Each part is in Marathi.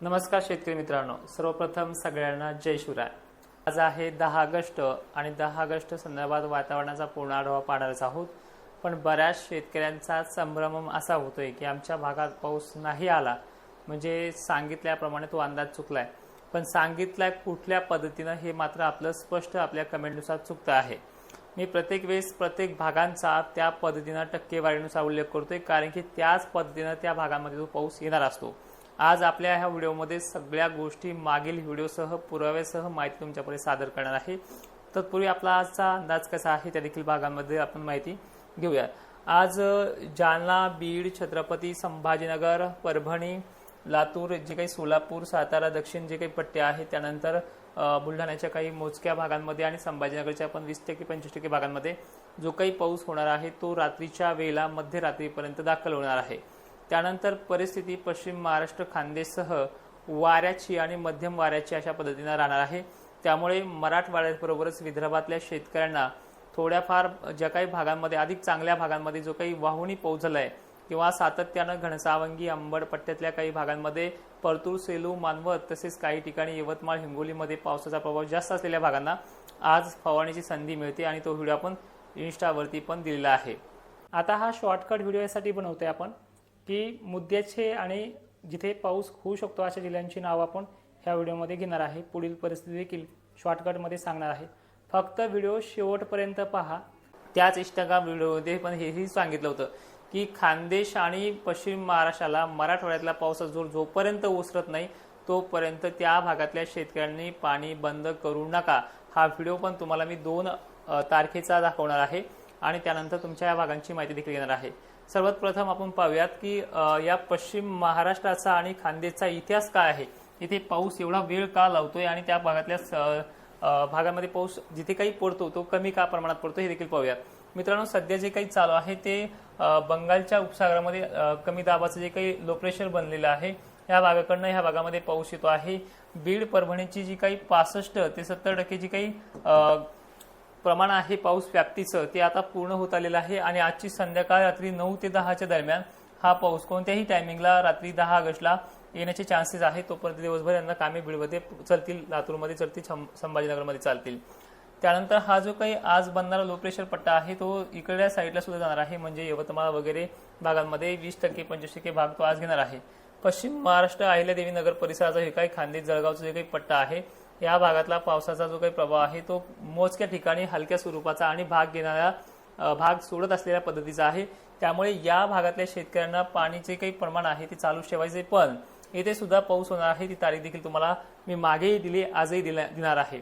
नमस्कार शेतकरी मित्रांनो. सर्वप्रथम सगळ्यांना जय शिवराय. आज आहे दहा ऑगस्ट आणि दहा ऑगस्ट संदर्भात वातावरणाचा पूर्ण आढावा पाहणारच आहोत. पण बऱ्याच शेतकऱ्यांचा संभ्रम असा होतोय की आमच्या भागात पाऊस नाही आला. म्हणजे सांगितल्याप्रमाणे तो अंदाज चुकलाय. पण सांगितलाय कुठल्या पद्धतीनं हे मात्र आपलं स्पष्ट आपल्या कमेंटनुसार चुकतं आहे. मी प्रत्येक वेळेस प्रत्येक भागांचा त्या पद्धतीनं टक्केवारीनुसार उल्लेख करतोय कारण की त्याच पद्धतीनं त्या भागामध्ये तो पाऊस येणार असतो. आज आपल्या ह्या व्हिडिओमध्ये सगळ्या गोष्टी मागील व्हिडिओसह पुराव्यासह माहिती तुमच्यापुढे सादर करणार आहे. तत्पूर्वी आपला आजचा अंदाज कसा आहे त्या देखील भागांमध्ये आपण माहिती घेऊया. आज जालना बीड छत्रपती संभाजीनगर परभणी लातूर जे काही सोलापूर सातारा दक्षिण जे काही पट्टे आहेत त्यानंतर बुलढाण्याच्या काही मोजक्या भागांमध्ये आणि संभाजीनगरच्या पण वीस टक्के पंचवीस टक्के भागांमध्ये जो काही पाऊस होणार आहे तो रात्रीच्या वेळेला मध्यरात्रीपर्यंत दाखल होणार आहे. त्यानंतर परिस्थिती पश्चिम महाराष्ट्र खानदेशसह वाऱ्याची आणि मध्यम वाऱ्याची अशा पद्धतीनं राहणार आहे. त्यामुळे मराठवाड्याबरोबरच विदर्भातल्या शेतकऱ्यांना थोड्याफार ज्या काही भागांमध्ये अधिक चांगल्या भागांमध्ये जो काही वाहुणी पाऊस आहे किंवा सातत्यानं घनसावंगी अंबड पट्ट्यातल्या काही भागांमध्ये परतूर सेलू मानवत तसेच काही ठिकाणी यवतमाळ हिंगोलीमध्ये पावसाचा प्रभाव जास्त असलेल्या भागांना आज फवारणीची संधी मिळते आणि तो व्हिडिओ आपण इन्स्टावरती पण दिलेला आहे. आता हा शॉर्टकट व्हिडिओ यासाठी बनवतोय आपण. की मुद्द्याचे आणि जिथे पाऊस होऊ शकतो अशा जिल्ह्यांची नावं आपण ह्या व्हिडिओमध्ये घेणार आहे. पुढील परिस्थिती देखील शॉर्टकटमध्ये सांगणार आहे. फक्त व्हिडिओ शेवटपर्यंत पहा. त्याच इंस्टाग्राम व्हिडिओमध्ये पण हेही सांगितलं होतं की खानदेश आणि पश्चिम महाराष्ट्राला मराठवाड्यातला पावसाचा जोर जोपर्यंत ओसरत नाही तोपर्यंत त्या भागातल्या शेतकऱ्यांनी पाणी बंद करू नका. हा व्हिडिओ पण तुम्हाला मी दोन तारखेचा दाखवणार आहे. आणि त्यानंतर तुमच्या या भागांची माहिती देखील घेणार आहे. सर्वात प्रथम आपण पाहूयात की या पश्चिम महाराष्ट्राचा आणि खानदेशचा इतिहास काय आहे? इथे पाऊस एवढा वेळ का लावतोय आणि त्या भागातल्या स- भागामध्ये पाऊस जिथे काही पडतो तो कमी का प्रमाणात पडतो हे देखील पाहूयात. मित्रांनो सध्या जे काही चालू आहे ते बंगालच्या उपसागरामध्ये कमी दाबाचं जे काही लो प्रेशर बनलेलं आहे या भागाकडनं ह्या भागामध्ये पाऊस येतो आहे. बीड परभणीची जी काही पासष्ट ते सत्तर टक्के जी काही प्रमाण आहे पाऊस व्याप्तीचं ते आता पूर्ण होत आलेलं आहे. आणि आजची संध्याकाळ रात्री नऊ ते दहाच्या दरम्यान हा पाऊस कोणत्याही टायमिंगला रात्री दहा ऑगस्टला येण्याचे चान्सेस आहे तोपर्यंत दिवसभर यांना कामे बीडमध्ये चालतील लातूरमध्ये चालतील संभाजीनगरमध्ये चालतील. त्यानंतर हा जो काही आज बनणारा लो प्रेशर पट्टा आहे तो इकडल्या साईडला सुद्धा जाणार आहे. म्हणजे यवतमाळ वगैरे भागांमध्ये वीस टक्के पंचवीस टक्के भाग तो आज घेणार आहे. पश्चिम महाराष्ट्र अहिल्यादेवी नगर परिसराचा हे काही खानदेश जळगावचा जे काही पट्टा आहे या भागातला पावसाचा जो काही प्रभाव आहे तो मोजक्या ठिकाणी हलक्या स्वरूपाचा आणि भाग घेणाऱ्या भाग सोडत असलेल्या पद्धतीचा आहे. त्यामुळे या भागातल्या शेतकऱ्यांना पाणीचे काही प्रमाण आहे ते चालू ठेवायचे. पण येथे सुद्धा पाऊस होणार आहे ती तारीख देखील तुम्हाला मी मागेही दिली आजही दिला- देणार आहे.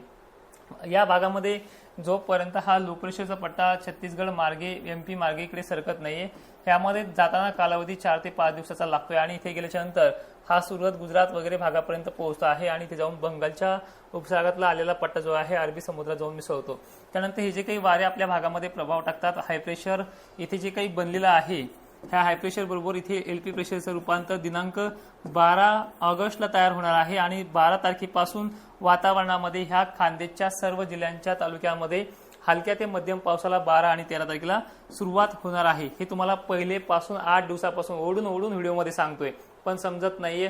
या भागामध्ये जोपर्यंत हा लो पट्टा छत्तीसगड मार्गे एम पी मार्गे इकडे सरकत नाहीये ह्यामध्ये जाताना कालावधी चार ते पाच दिवसाचा लागतोय. आणि इथे गेल्याच्यानंतर हा सुरत गुजरात वगैरे भागापर्यंत पोहोचतो आहे आणि इथे जाऊन बंगालच्या उपसागरातला आलेला पट्टा जो आहे अरबी समुद्रात जाऊन मिसळतो. त्यानंतर हे जे काही वारे आपल्या भागामध्ये प्रभाव टाकतात हाय प्रेशर इथे जे काही बनलेलं आहे ह्या हाय प्रेशर बरोबर इथे एलपी प्रेशरचं रूपांतर दिनांक बारा ऑगस्टला तयार होणार आहे आणि बारा तारखेपासून वातावरणामध्ये ह्या खानदेशच्या सर्व जिल्ह्यांच्या तालुक्यामध्ये हलक्या ते मध्यम पावसाला बारा आणि तेरा तारखेला सुरुवात होणार आहे. हे तुम्हाला पहिले पासून आठ दिवसापासून ओढून ओढून व्हिडिओमध्ये सांगतोय. पण समजत नाहीये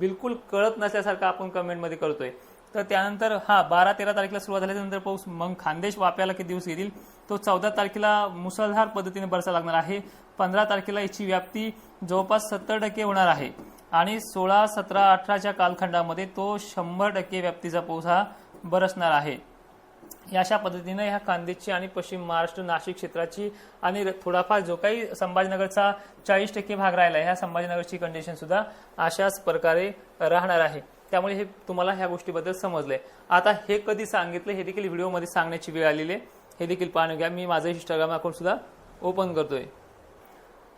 बिलकुल कळत नसल्यासारखं आपण कमेंटमध्ये करतोय. तर त्यानंतर हा बारा तेरा तारखेला सुरुवात झाल्यानंतर पाऊस मग खानदेश वाप्याला किती दिवस येतील? तो चौदा तारखेला मुसळधार पद्धतीने बरसा लागणार आहे. पंधरा तारखेला याची व्याप्ती जवळपास सत्तर टक्के होणार आहे. आणि सोळा सतरा अठराच्या कालखंडामध्ये तो शंभर टक्के व्याप्तीचा पाऊस हा बरसणार आहे. या अशा पद्धतीनं ह्या खानदेशची आणि पश्चिम महाराष्ट्र नाशिक क्षेत्राची आणि थोडाफार जो काही संभाजीनगरचा चाळीस टक्के भाग राहिला आहे ह्या संभाजीनगरची कंडिशन सुद्धा अशाच प्रकारे राहणार आहे. त्यामुळे हे तुम्हाला ह्या गोष्टीबद्दल समजलंय. आता हे कधी सांगितलं हे देखील व्हिडिओमध्ये सांगण्याची वेळ आलेली आहे. हे देखील पाहणं घ्या. मी माझं इंस्टाग्राम अकाउंट सुद्धा ओपन करतोय.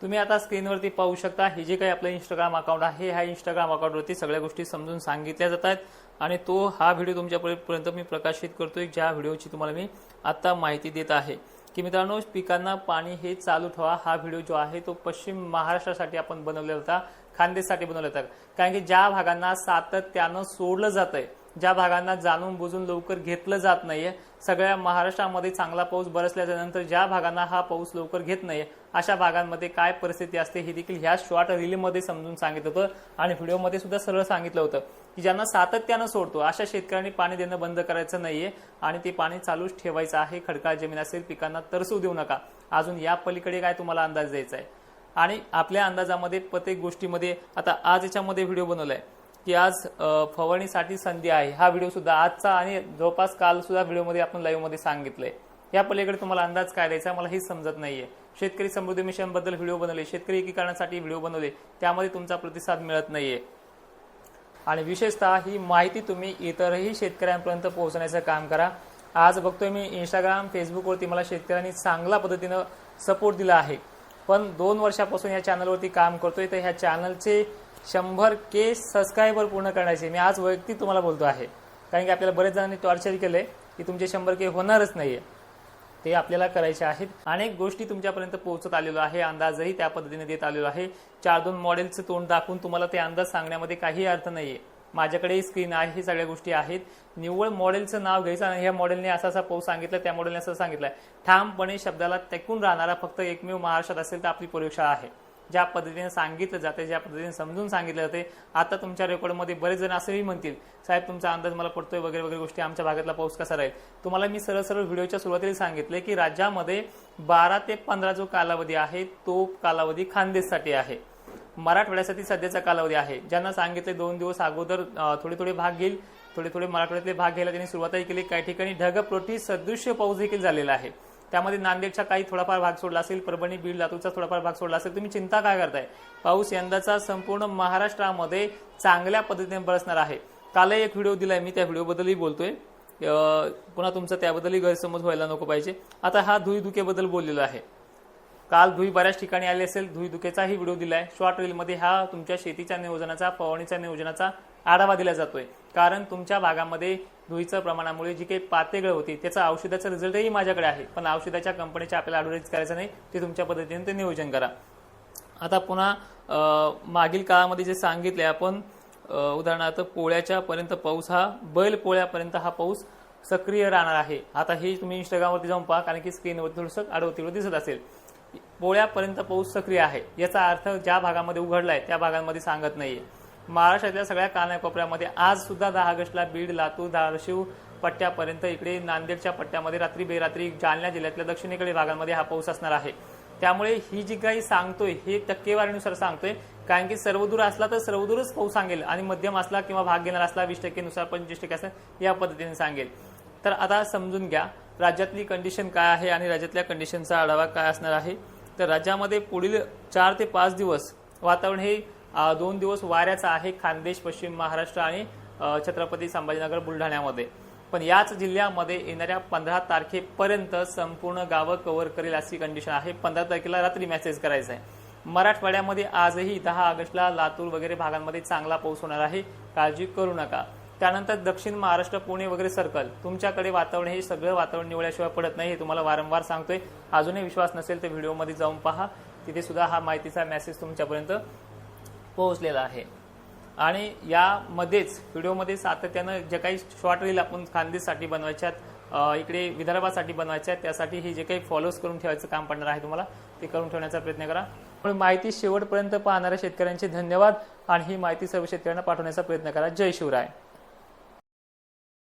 तुम्ही आता स्क्रीनवरती पाहू शकता हे जे काही आपलं इंस्टाग्राम अकाउंट आहे ह्या इंस्टाग्राम अकाउंटवरती सगळ्या गोष्टी समजून सांगितल्या जात आहेत आणि तो हा व्हिडिओ तुमच्यापर्यंत मी प्रकाशित करतोय ज्या व्हिडिओची तुम्हाला मी आत्ता माहिती देत आहे. की मित्रांनो पिकांना पाणी हे चालू ठेवा. हा व्हिडिओ जो आहे तो पश्चिम महाराष्ट्रासाठी आपण बनवलेला होता खानदेशसाठी बनवला होता. कारण की ज्या भागांना सातत्यानं सोडलं जात आहे ज्या भागांना जाणून बुजून लवकर घेतलं जात नाहीये सगळ्या महाराष्ट्रामध्ये चांगला पाऊस बरसल्याच्या नंतर ज्या भागांना हा पाऊस लवकर घेत नाहीये अशा भागांमध्ये काय परिस्थिती असते हे देखील ह्या शॉर्ट रीलमध्ये समजून सांगितलं होतं आणि व्हिडिओमध्ये सुद्धा सरळ सांगितलं होतं की ज्यांना सातत्यानं सोडतो अशा शेतकऱ्यांनी पाणी देणं बंद करायचं नाहीये आणि ते पाणी चालूच ठेवायचं आहे खडकाळ जमीन असेल पिकांना तरसू देऊ नका. अजून या पलीकडे काय तुम्हाला अंदाज द्यायचा आहे? आणि आपल्या अंदाजामध्ये प्रत्येक गोष्टीमध्ये आता आज याच्यामध्ये व्हिडिओ बनवलाय. की आज फवारणीसाठी संधी आहे. हा व्हिडिओ सुद्धा आजचा आणि जवळपास काल सुद्धा व्हिडिओमध्ये आपण लाईव्हमध्ये सांगितलंय या पलीकडे तुम्हाला अंदाज काय द्यायचा मला हेच समजत नाहीये. शेतकरी समृद्धी मिशनबद्दल व्हिडिओ बनवले शेतकरी एकीकरणासाठी व्हिडिओ बनवले त्यामध्ये तुमचा प्रतिसाद मिळत नाहीये. आणि विशेषतः ही माहिती तुम्ही इतरही शेतकऱ्यांपर्यंत पोहोचण्याचं काम करा. आज बघतोय मी इंस्टाग्राम फेसबुकवरती मला शेतकऱ्यांनी चांगल्या पद्धतीनं सपोर्ट दिला आहे. पण दोन वर्षापासून या चॅनलवरती काम करतोय तर ह्या चॅनलचे शंभर के सबस्क्रायबर पूर्ण करण्याचे. मी आज वैयक्तिक तुम्हाला बोलतो आहे. कारण की आपल्याला बरेच जणांनी टॉर्चर केले की तुमचे शंभर के होणारच नाहीये. ते आपल्याला करायचे आहेत. अनेक गोष्टी तुमच्यापर्यंत पोहोचत आलेलो आहे. अंदाजही त्या पद्धतीने देत आलेलो आहे. चार दोन मॉडेलचं तोंड दाखवून तुम्हाला ते अंदाज सांगण्यामध्ये काही अर्थ नाहीये. माझ्याकडे स्क्रीन आहे हे सगळ्या गोष्टी आहेत. निव्वळ मॉडेलचं नाव घ्यायचं आणि ह्या मॉडेलने असा असा पाऊस सांगितलं त्या मॉडेलने असं सांगितलं. ठामपणे शब्दाला टेकून राहणारा फक्त एकमेव महाराष्ट्रात असेल तर आपली प्रयोगशाळा आहे. ज्या पद्धतीने सांगितलं जाते ज्या पद्धतीने समजून सांगितलं जाते आता तुमच्या रेकॉर्डमध्ये बरेच जण असंही म्हणतील साहेब तुमचा अंदाज मला पडतोय वगैरे वगैरे गोष्टी आमच्या भागातला पाऊस कसा राहील? तुम्हाला मी सरळ सरळ व्हिडिओच्या सुरुवातीला सांगितले की राज्यामध्ये बारा ते पंधरा जो कालावधी आहे तो कालावधी खानदेशसाठी आहे. मराठवाड्यासाठी सध्याचा कालावधी आहे. ज्यांना सांगितले दोन दिवस अगोदर थोडे थोडे भाग घेईल थोडे थोडे मराठवाड्यातले भाग घ्यायला त्यांनी सुरुवातही केली. काही ठिकाणी ढगप्रती सदृश्य पाऊस देखील झालेला आहे. त्यामध्ये नांदेडचा काही थोडाफार भाग सोडला असेल परभणी बीड लातूरचा थोडाफार भाग सोडला असेल. तुम्ही चिंता काय करताय? पाऊस यंदाचा संपूर्ण महाराष्ट्रामध्ये चांगल्या पद्धतीने बरसणार आहे. कालही एक व्हिडिओ दिलाय मी त्या व्हिडिओबद्दलही बोलतोय. पुन्हा तुमचा त्याबद्दलही गैरसमज व्हायला नको पाहिजे. आता हा धुईधुकेबद्दल बोललेला आहे. काल धुई बऱ्याच ठिकाणी आली असेल धुई दुखेचाही व्हिडिओ दिलाय. शॉर्ट रीलमध्ये हा तुमच्या शेतीच्या नियोजनाचा फवारणीच्या नियोजनाचा आढावा दिला जातोय. कारण तुमच्या भागामध्ये धुईचं प्रमाणामुळे जी काही पातेगळ होती त्याचा औषधाचा रिझल्टही माझ्याकडे आहे. पण औषधाच्या कंपनीच्या आपल्याला ॲडव्हर्टाईज करायचं नाही ते तुमच्या पद्धतीने ते नियोजन करा. आता पुन्हा मागील काळामध्ये जे सांगितले आपण उदाहरणार्थ पोळ्याच्या पर्यंत पाऊस हा बैल पोळ्यापर्यंत हा पाऊस सक्रिय राहणार आहे. आता हे तुम्ही इंस्टाग्रामवरती जाऊन पहा कारण की स्क्रीनवर थोडंसं आडवतीवर दिसत असेल. पोळ्यापर्यंत पाऊस सक्रिय आहे. याचा अर्थ ज्या भागामध्ये उघडलाय त्या भागांमध्ये सांगत नाहीये. महाराष्ट्रातल्या सगळ्या कानाकोपऱ्यामध्ये आज सुद्धा दहा ऑगस्टला बीड लातूर धाराशिव पट्ट्यापर्यंत इकडे नांदेडच्या पट्ट्यामध्ये रात्री बेरात्री जालना जिल्ह्यातल्या दक्षिणेकडे भागांमध्ये हा पाऊस असणार आहे. त्यामुळे ही जी काही सांगतोय हे टक्केवारीनुसार सांगतोय कारण की सर्वदूर असला तर सर्वदूरच पाऊस सांगेल आणि मध्यम असला किंवा भाग घेणार असला वीस टक्केनुसार पंचवीस टक्के असेल या पद्धतीने सांगेल. तर आता समजून घ्या राज्यातली कंडिशन काय आहे आणि राज्यातल्या कंडिशनचा आढावा काय असणार आहे? तर राज्यामध्ये पुढील चार ते पाच दिवस वातावरण हे दोन दिवस वाऱ्याचं आहे खानदेश पश्चिम महाराष्ट्र आणि छत्रपती संभाजीनगर बुलढाण्यामध्ये. पण याच जिल्ह्यामध्ये येणाऱ्या पंधरा तारखेपर्यंत संपूर्ण गावं कव्हर करेल अशी कंडिशन आहे. पंधरा तारखेला रात्री मेसेज करायचा आहे मराठवाड्यामध्ये आजही दहा ऑगस्टला लातूर वगैरे भागांमध्ये चांगला पाऊस होणार आहे. काळजी करू नका. त्यानंतर दक्षिण महाराष्ट्र पुणे वगैरे सर्कल. तुमच्याकडे वातावरण हे सगळं वातावरण निवळल्याशिवाय पडत नाही हे तुम्हाला वारंवार सांगतोय. अजूनही विश्वास नसेल तर व्हिडिओमध्ये जाऊन पहा. तिथे सुद्धा हा माहितीचा मेसेज तुमच्यापर्यंत पोहोचलेला आहे. आणि यामध्येच व्हिडिओमध्ये सातत्यानं जे काही शॉर्ट रील आपण खानदेशसाठी बनवायच्यात इकडे विदर्भासाठी बनवायच्या आहेत त्यासाठी हे जे काही फॉलोज करून ठेवायचं काम पडणार आहे तुम्हाला ते करून ठेवण्याचा प्रयत्न करा. पण माहिती शेवटपर्यंत पाहणाऱ्या शेतकऱ्यांचे धन्यवाद आणि ही माहिती सर्व शेतकऱ्यांना पाठवण्याचा प्रयत्न करा. जय शिवराय.